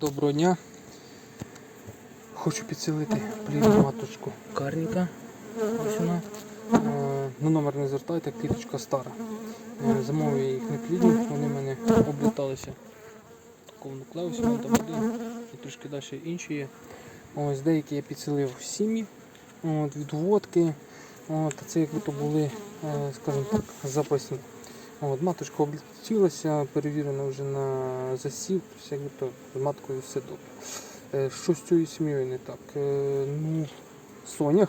Доброго дня. Хочу підсилити плівну маточку карніка. Ось вона. Е, На номер не звертайте, кліточка стара. Е, Замовив я їх не плідні, вони в мене обліталися в такому нуклеусі, вон там один і трошки далі інші є. Ось деякі я підсилив в сім'ї от, відводки. От, це якби то були, е, скажімо так, запасні. От, маточка облетілася, перевірена вже на засів, якби то з маткою все добре. Е, Що з цією сім'єю не так? Е, Ну, сонях.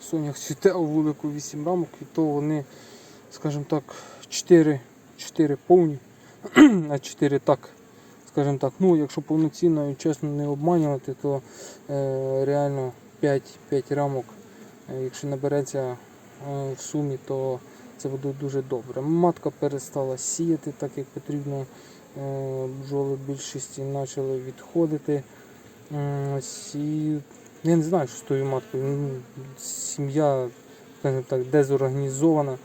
Сонях цвіте у велику 8 рамок, і то вони, скажімо так, 4, 4 повні, а 4 так. Скажімо так, ну якщо повноцінно і чесно не обманювати, то е, реально 5, 5 рамок, е, якщо набереться в сумі, то це буде дуже добре. Матка перестала сіяти так, як потрібно. Е, Бджоли більшості почали відходити. Ось, і я не знаю, що з тою маткою. Ну, Сім'я, так, дезорганізована.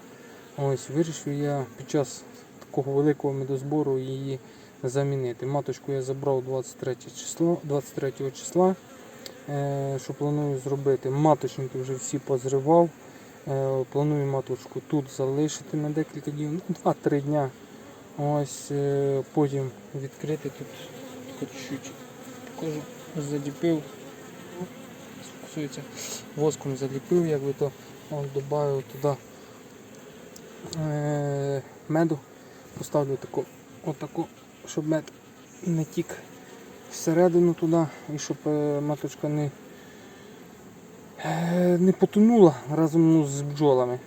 Ось, вирішив я під час такого великого медозбору її замінити. Маточку я забрав 23 число, 23 числа. Е, що планую зробити? Маточники вже всі позривав. Е, Планую маточку тут залишити на декілька днів, ну, 2-3 дня. Ось е, потім відкрити тут хоч чуть кожу заліпив. Фокусується. Воском заліпив, якби то он додав туди е, меду. Поставлю таку, отаку, щоб мед не тік всередину туди і щоб маточка не не потонула разом з бджолами.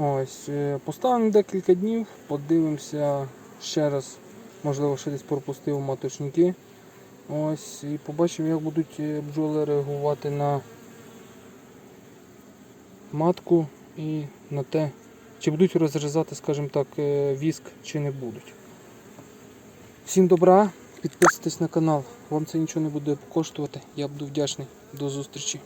Ось, е, Поставимо декілька днів, подивимося ще раз, можливо, ще десь пропустив маточники. Ось, І побачимо, як будуть е, бджоли реагувати на матку і на те, чи будуть розрізати, скажімо так, е, віск, чи не будуть. Всім добра, підписуйтесь на канал, вам це нічого не буде коштувати, я буду вдячний. До зустрічі.